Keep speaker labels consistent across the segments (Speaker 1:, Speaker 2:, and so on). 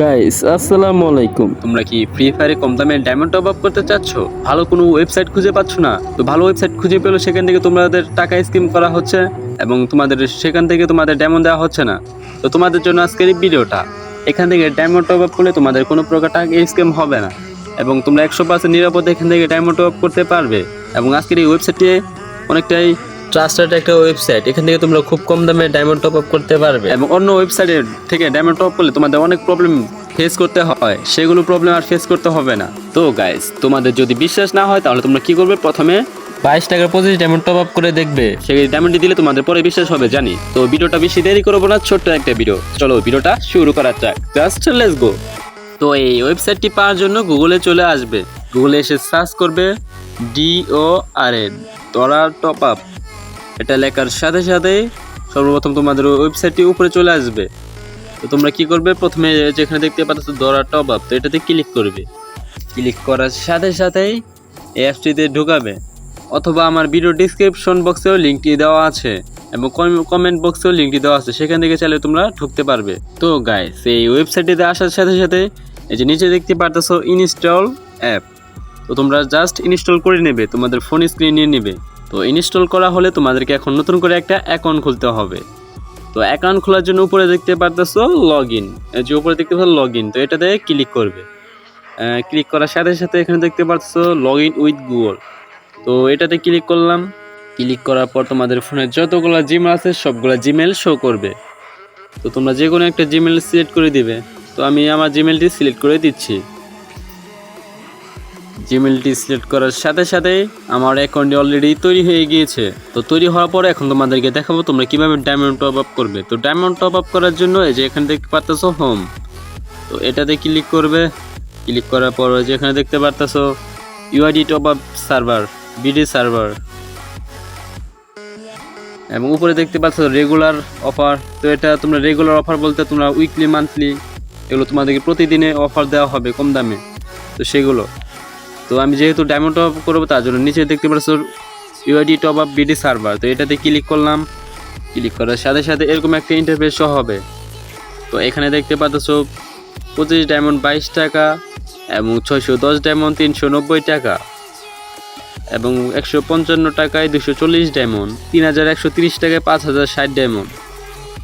Speaker 1: Guys আসসালামু আলাইকুম।
Speaker 2: তোমরা কি ফ্রি ফায়ারে কম দামে ডায়মন্ড টপ আপ করতে চাচ্ছ? ভালো কোনো ওয়েবসাইট খুঁজে পাচ্ছ না? তো ভালো ওয়েবসাইট খুঁজে পেলে সেখান থেকে তোমাদের টাকা স্কিম করা হচ্ছে এবং তোমাদের সেখান থেকে তোমাদের ডায়মন্ড দেওয়া হচ্ছে না। তো তোমাদের জন্য আজকের এই ভিডিওটা। এখান থেকে ডায়মন্ড টপ আপ করলে তোমাদের কোনো প্রকার টাকা স্কিম হবে না। এবং তোমরা একশো পার্সেন্ট নিরাপদে এখান থেকে ডায়মন্ড টপ আপ করতে পারবে। এবং আজকের এই ওয়েবসাইটে অনেকটাই ট্রাস্টেড একটা ওয়েবসাইট এখান থেকে তোমরা খুব কম দামে ডায়মন্ড টপ আপ করতে পারবে। এবং অন্য ওয়েবসাইটের থেকে ডায়মন্ড টপ করলে তোমাদের অনেক প্রবলেম ফেস করতে হয় সেগুলো প্রবলেম আর ফেস করতে হবে না। তো গাইস তোমাদের যদি বিশ্বাস না হয় তাহলে তোমরা কি করবে? প্রথমে বাইশ টাকার পঁচিশ ডায়মন্ড টপ আপ করে দেখবে। সেই ডায়মন্ডটি দিলে তোমাদের পরে বিশ্বাস হবে জানি। তো ভিডিওটা বেশি দেরি করব না ছোট্ট একটা ভিডিও চলো ভিডিওটা শুরু করা যাক। জাস্ট লেটস গো তো এই ওয়েবসাইটটি পাওয়ার জন্য গুগলে চলে আসবে। গুগলে এসে সার্চ করবে ডিও আর এ ডলার টপ আপ এটা লেখার সাথে সাথে সর্বপ্রথম তোমাদের ওয়েবসাইটটি উপরে চলে আসবে। তো তোমরা কি করবে? প্রথমে যেখানে দেখতে পাচ্ছ ডলার টপ আপ তো এটাতে ক্লিক করবে। ক্লিক করার সাথে সাথেই এই অ্যাপসটিতে ঢুকাবে। অথবা আমার ভিডিও ডিসক্রিপশন বক্সেও লিঙ্কটি দেওয়া আছে এবং কমেন্ট বক্সেও লিঙ্কটি দেওয়া আছে। সেখান থেকে চাইলে তোমরা ঢুকতে পারবে। তো গাইস এই ওয়েবসাইটটিতে আসার সাথে সাথে এই যে নিচে দেখতে পারতেছো ইনস্টল অ্যাপ তো তোমরা জাস্ট ইনস্টল করে নেবে, তোমাদের ফোন স্ক্রিন নিয়ে নেবে। তো ইনস্টল করা হলে তোমাদেরকে এখন নতুন করে একটা অ্যাকাউন্ট খুলতে হবে। তো অ্যাকাউন্ট খোলার জন্য উপরে দেখতে পারতেছো লগ ইন যে উপরে দেখতে পাচ্ছ লগ ইন তো এটাতে ক্লিক করবে। ক্লিক করার সাথে সাথে এখানে দেখতে পাচ্ছ লগ ইন উইথ গুগল। তো এটাতে ক্লিক করলাম। ক্লিক করার পর তোমাদের ফোনে যতগুলো জিমেল আছে সবগুলো জিমেল শো করবে। তো তোমরা যে কোনো একটা জিমেল সিলেক্ট করে দিবে। তো আমি আমার জিমেলটি সিলেক্ট করে দিচ্ছি। জিমেলটি সিলেক্ট করার সাথে সাথে আমার অ্যাকাউন্টটি অলরেডি তৈরি হয়ে গিয়েছে। তো তৈরি হওয়ার পরে এখন তোমাদেরকে দেখাবো তোমরা কীভাবে ডায়মন্ড টপ আপ করবে। তো ডায়মন্ড টপ আপ করার জন্য এই যে এখানে দেখতে পারতেছো হোম তো এটাতে ক্লিক করবে। ক্লিক করার পর যে এখানে দেখতে পারতেছো UID top up server BD server এবং উপরে দেখতে পাচ্ছ রেগুলার অফার তো এটা তোমরা রেগুলার অফার বলতে তোমরা উইকলি মান্থলি এগুলো তোমাদেরকে প্রতিদিনে অফার দেওয়া হবে কম দামে। তো সেগুলো। তো আমি যেহেতু ডায়মন্ড টপ করব, তার জন্য নিচে দেখতে পাচ্ছ UID top up BD server তো এটাতে ক্লিক করলাম। ক্লিক করার সাথে সাথে এরকম একটা ইন্টারফেস হবে। তো এখানে দেখতে পাচ্ছ পঁচিশ ডায়মন্ড বাইশ টাকা এবং ছয়শো দশ ডায়মন্ড তিনশো নব্বই টাকা এবং একশো পঞ্চান্ন টাকায় দুশো চল্লিশ ডায়মন্ড তিন হাজার একশো তিরিশ টাকায় পাঁচ হাজার ষাট ডায়মন্ড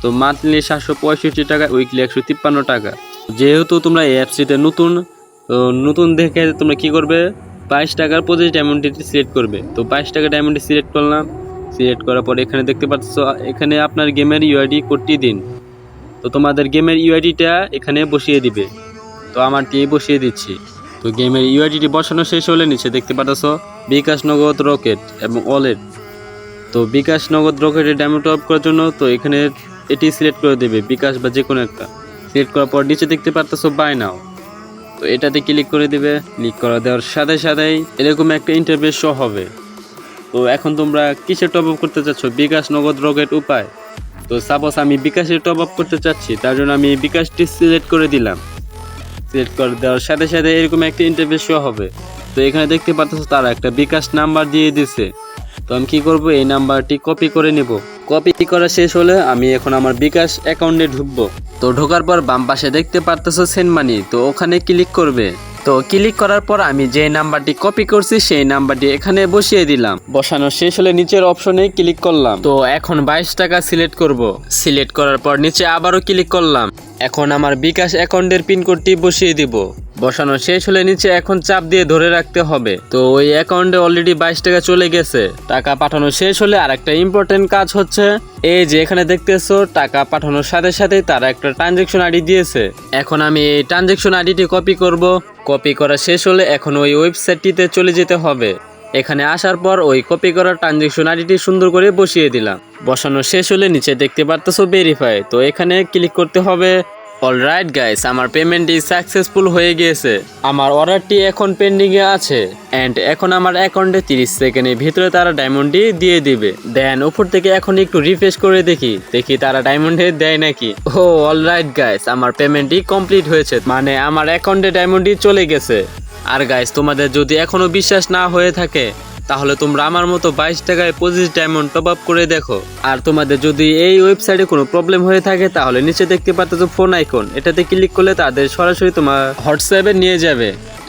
Speaker 2: তো মান্থলি সাতশো পঁয়ষট্টি টাকা উইকলি একশো তিপ্পান্ন টাকা। যেহেতু তোমরা এই অ্যাপসটিতে নতুন নতুন দেখে তোমরা কি করবে? বাইশ টাকার পঁচিশ ডায়মন্ডটি সিলেক্ট করবে। তো বাইশ টাকা ডায়মন্ডটি সিলেক্ট করলাম। সিলেক্ট করার পরে এখানে দেখতে পাচ্ছ, এখানে আপনার গেমের ইউআইডি কোডটি দিন। তো তোমাদের গেমের ইউআইডিটা এখানে বসিয়ে দিবে। তো আমারটি বসিয়ে দিচ্ছি। তো গেমের ইউআইডিটি বসানো শেষ হলে নিচে দেখতে পাচ্ছ, বিকাশ নগদ রকেট এবং ওয়ালেট তো বিকাশ নগদ রকেটের ডায়মন্ড টপ করার জন্য তো এখানে এটি সিলেক্ট করে দেবে, বিকাশ বা যে কোনো একটা। সিলেক্ট করার পর নিচে দেখতে পারতেছো বাই নাও তো এটাতে ক্লিক করে দিবে। ক্লিক করা দেওয়ার সাথে সাথেই এরকম একটা ইন্টারভিউ শো হবে। তো এখন তোমরা কিসের টপ আপ করতে চাচ্ছ? বিকাশ নগদ রকেট উপায়। তো সাপোজ আমি বিকাশের টপ আপ করতে চাচ্ছি, তার জন্য আমি বিকাশটি সিলেক্ট করে দিলাম। সিলেক্ট করে দেওয়ার সাথে সাথে এরকম একটা ইন্টারভিউ শো হবে। তো এখানে দেখতে পাচ্ছ তারা একটা বিকাশ নাম্বার দিয়ে দিছে। তো আমি কি করব? এই নাম্বারটি কপি করে নেব। কপি করা শেষ হলে আমি এখন আমার বিকাশ অ্যাকাউন্টে ঢুকবো। তো ঢোকার পর বাম পাশে দেখতে পারতেছো সেন্ড মানি তো ওখানে ক্লিক করবে। তো ক্লিক করার পর আমি যে নাম্বারটি কপি করছি, সেই নাম্বারটি এখানে বসিয়ে দিলাম। বসানো শেষ হলে নিচের অপশনে ক্লিক করলাম। তো এখন বাইশ টাকা সিলেক্ট করব। সিলেক্ট করার পর নিচে আবারও ক্লিক করলাম। এখন আমার বিকাশ অ্যাকাউন্টের পিনকোডটি বসিয়ে দিব। বসানো শেষ হলে নিচে এখন চাপ দিয়ে ধরে রাখতে হবে। তো ওই অ্যাকাউন্টে অলরেডি বাইশ টাকা চলে গেছে। টাকা পাঠানো শেষ হলে আর একটা ইম্পর্টেন্ট কাজ হচ্ছে, এই যে এখানে দেখতেছো, টাকা পাঠানোর সাথে সাথে তারা একটা ট্রানজেকশন আইডি দিয়েছে। এখন আমি এই ট্রানজেকশন আইডিটি কপি করব। কপি করা শেষ হলে এখন ওই ওয়েবসাইটটিতে চলে যেতে হবে। এখানে আসার পর ওই কপি করা ট্রানজেকশন আইডিটি সুন্দর করে বসিয়ে দিলাম। বসানো শেষ হলে নিচে দেখতে পারতেছো ভেরিফাই তো এখানে ক্লিক করতে হবে। অলরাইট গাইস আমার পেমেন্টটি সাকসেসফুল হয়ে গিয়েছে। আমার অর্ডারটি এখন পেন্ডিংয়ে আছে। অ্যান্ড এখন আমার অ্যাকাউন্টে তিরিশ সেকেন্ডের ভিতরে তারা ডায়মন্ডটি দিয়ে দিবে। দেন উপর থেকে এখন একটু রিফ্রেশ করে দেখি। দেখি তারা ডায়মন্ডে দেয় নাকি? ও অলরাইট গাইস আমার পেমেন্টটি কমপ্লিট হয়েছে। মানে আমার অ্যাকাউন্টে ডায়মন্ডটি চলে গেছে। আর গাইস তোমাদের যদি এখনও বিশ্বাস না হয়ে থাকে তাহলে তোমরা আমার মতো বাইশ টাকায় পঁচিশ ডায়মন্ড টপ আপ করে দেখো। আর তোমাদের যদি এই ওয়েবসাইটে কোনো প্রবলেম হয়ে থাকে, তাহলে নিচে দেখতে পাচ্ছ ফোন আইকন এটাতে ক্লিক করলে তাদের সরাসরি তোমার হোয়াটসঅ্যাপে নিয়ে যাবে।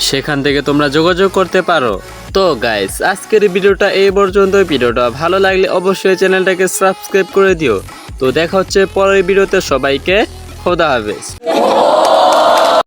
Speaker 2: সেখান থেকে তোমরা যোগাযোগ করতে পারো। তো গাইস আজকের ভিডিওটা এই পর্যন্ত ভিডিওটা ভালো লাগলে অবশ্যই চ্যানেলটাকে সাবস্ক্রাইব করে দিও। তো দেখা হচ্ছে পরের ভিডিওতে। সবাইকে খোদা হাফেজ।